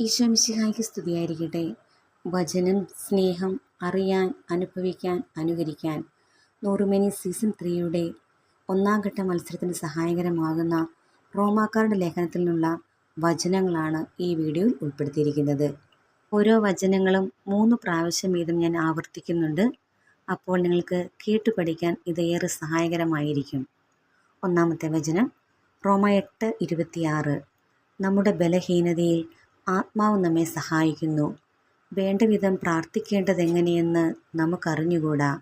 ഈശോമിശിഹായ്ക്ക് സ്തുതിയായിരിക്കട്ടെ. വചനം സ്നേഹം അറിയാൻ അനുഭവിക്കാൻ അനുകരിക്കാൻ. നൂറുമേനി സീസൺ ത്രീയുടെ ഒന്നാം ഘട്ട മത്സരത്തിന് സഹായകരമാകുന്ന റോമാക്കാരുടെ ലേഖനത്തിൽ നിന്നുള്ള വചനങ്ങളാണ് ഈ വീഡിയോയിൽ ഉൾപ്പെടുത്തിയിരിക്കുന്നത്. ഓരോ വചനങ്ങളും മൂന്ന് പ്രാവശ്യം വീതം ഞാൻ ആവർത്തിക്കുന്നുണ്ട്. അപ്പോൾ നിങ്ങൾക്ക് കേട്ടു പഠിക്കാൻ ഇത് ഏറെ സഹായകരമായിരിക്കും. ഒന്നാമത്തെ വചനം റോമ എട്ട് ഇരുപത്തിയാറ്. നമ്മുടെ ബലഹീനതയിൽ ആത്മാവ് നമ്മെ സഹായിക്കുന്നു. വേണ്ടവിധം പ്രാർത്ഥിക്കേണ്ടതെങ്ങനെയെന്ന് നമുക്കറിഞ്ഞുകൂടാ.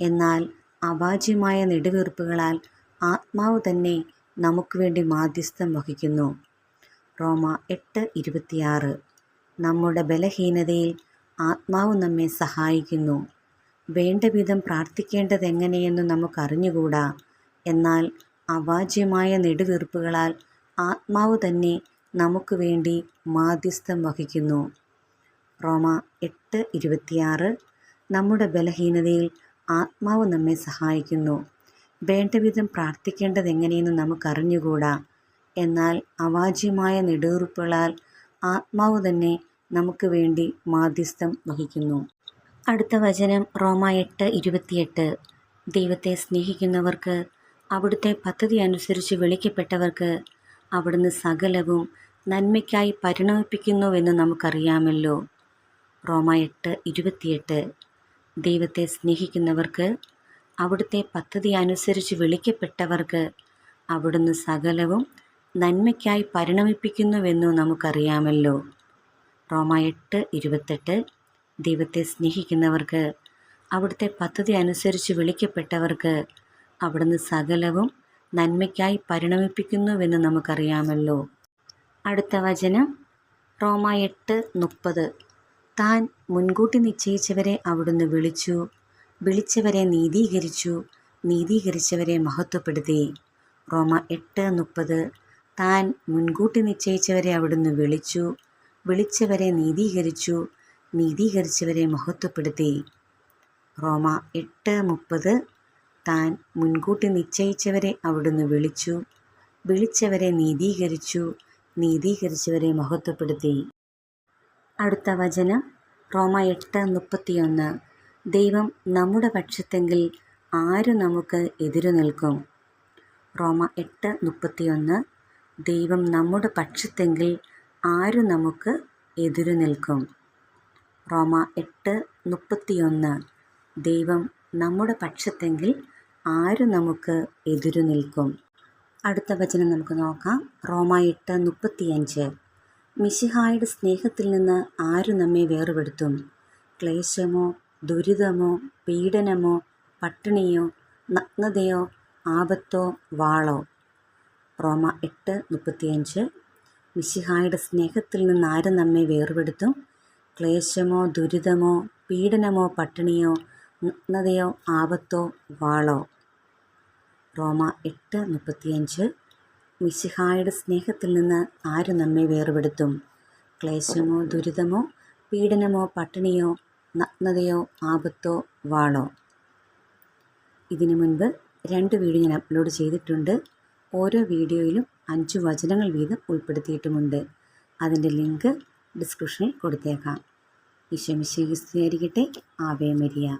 എന്നാൽ അവാജ്യമായ നെടുവീർപ്പുകളാൽ ആത്മാവ് തന്നെ നമുക്ക് വേണ്ടി മാധ്യസ്ഥം വഹിക്കുന്നു. റോമ എട്ട് ഇരുപത്തിയാറ്. നമ്മുടെ ബലഹീനതയിൽ ആത്മാവ് നമ്മെ സഹായിക്കുന്നു. വേണ്ടവിധം പ്രാർത്ഥിക്കേണ്ടതെങ്ങനെയെന്ന് നമുക്കറിഞ്ഞുകൂടാ. എന്നാൽ അവാജ്യമായ നെടുവീർപ്പുകളാൽ ആത്മാവ് തന്നെ നമുക്ക് വേണ്ടി മാധ്യസ്ഥം വഹിക്കുന്നു. റോമ എട്ട് ഇരുപത്തിയാറ് നമ്മുടെ ബലഹീനതയിൽ ആത്മാവ് നമ്മെ സഹായിക്കുന്നു. വേണ്ടവിധം പ്രാർത്ഥിക്കേണ്ടതെങ്ങനെയെന്ന് നമുക്കറിഞ്ഞുകൂടാ. എന്നാൽ അവാജ്യമായ നെടുവീർപ്പുകളാൽ ആത്മാവ് തന്നെ നമുക്ക് വേണ്ടി മാധ്യസ്ഥം വഹിക്കുന്നു. അടുത്ത വചനം റോമ എട്ട് ഇരുപത്തിയെട്ട്. ദൈവത്തെ സ്നേഹിക്കുന്നവർക്ക് അവിടുത്തെ പദ്ധതി അനുസരിച്ച് വിളിക്കപ്പെട്ടവർക്ക് അവിടുന്ന് സകലവും നന്മയ്ക്കായി പരിണമിപ്പിക്കുന്നുവെന്ന് നമുക്കറിയാമല്ലോ. റോമ എട്ട് ഇരുപത്തിയെട്ട്. ദൈവത്തെ സ്നേഹിക്കുന്നവർക്ക് അവിടുത്തെ പദ്ധതി അനുസരിച്ച് വിളിക്കപ്പെട്ടവർക്ക് അവിടുന്ന് സകലവും നന്മയ്ക്കായി പരിണമിപ്പിക്കുന്നുവെന്നു നമുക്കറിയാമല്ലോ. റോമ എട്ട് ഇരുപത്തെട്ട്. ദൈവത്തെ സ്നേഹിക്കുന്നവർക്ക് അവിടുത്തെ പദ്ധതി അനുസരിച്ച് വിളിക്കപ്പെട്ടവർക്ക് അവിടുന്ന് സകലവും നന്മയ്ക്കായി പരിണമിപ്പിക്കുന്നുവെന്ന് നമുക്കറിയാമല്ലോ. അടുത്ത വചനം റോമ എട്ട് മുപ്പത്. താൻ മുൻകൂട്ടി നിശ്ചയിച്ചവരെ അവിടുന്ന് വിളിച്ചു. വിളിച്ചവരെ നീതീകരിച്ചു. നീതീകരിച്ചവരെ മഹത്വപ്പെടുത്തി. റോമ എട്ട് മുപ്പത്. താൻ മുൻകൂട്ടി നിശ്ചയിച്ചവരെ അവിടുന്ന് വിളിച്ചു. വിളിച്ചവരെ നീതീകരിച്ചു. നീതീകരിച്ചവരെ മഹത്വപ്പെടുത്തി. റോമ എട്ട് മുപ്പത്. താൻ മുൻകൂട്ടി നിശ്ചയിച്ചവരെ അവിടുന്ന് വിളിച്ചു. വിളിച്ചവരെ നീതീകരിച്ചു. നീതീകരിച്ചവരെ മഹത്വപ്പെടുത്തി. അടുത്ത വചനം റോമ എട്ട് മുപ്പത്തിയൊന്ന്. ദൈവം നമ്മുടെ പക്ഷത്തെങ്കിൽ ആര് നമുക്ക് എതിരു നിൽക്കും? റോമ എട്ട് മുപ്പത്തിയൊന്ന്. ദൈവം നമ്മുടെ പക്ഷത്തെങ്കിൽ ആര് നമുക്ക് എതിരു നിൽക്കും? റോമ എട്ട് മുപ്പത്തിയൊന്ന്. ദൈവം നമ്മുടെ പക്ഷത്തെങ്കിൽ ആര് നമുക്ക് എതിരു നിൽക്കും? അടുത്ത വചനം നമുക്ക് നോക്കാം. റോമ എട്ട് മുപ്പത്തിയഞ്ച്. മിശിഹായുടെ സ്നേഹത്തിൽ നിന്ന് ആര് നമ്മെ വേർപെടുത്തും? ക്ലേശമോ ദുരിതമോ പീഡനമോ പട്ടിണിയോ നഗ്നതയോ ആപത്തോ വാളോ? റോമ എട്ട് മുപ്പത്തിയഞ്ച്. മിശിഹായുടെ സ്നേഹത്തിൽ നിന്ന് ആര് നമ്മെ വേർപെടുത്തും? ക്ലേശമോ ദുരിതമോ പീഡനമോ പട്ടിണിയോ നഗ്നതയോ ആപത്തോ വാളോ? റോമ എട്ട് മുപ്പത്തിയഞ്ച്. മിശിഹായുടെ സ്നേഹത്തിൽ നിന്ന് ആര് നമ്മെ വേർപെടുത്തും? ക്ലേശമോ ദുരിതമോ? പീഡനമോ പട്ടിണിയോ? നഗ്നതയോ ആപത്തോ? വാളോ? ഇതിനു മുൻപ് രണ്ട് വീഡിയോ ഞാൻ അപ്ലോഡ് ചെയ്തിട്ടുണ്ട്. ഓരോ വീഡിയോയിലും അഞ്ച് വചനങ്ങൾ വീതം ഉൾപ്പെടുത്തിയിട്ടുമുണ്ട്. അതിന്റെ ലിങ്ക് ഡിസ്ക്രിപ്ഷനിൽ കൊടുത്തേക്കാം. ഈശോ മിശിഹായിരിക്കട്ടെ ആവേ മരിയ.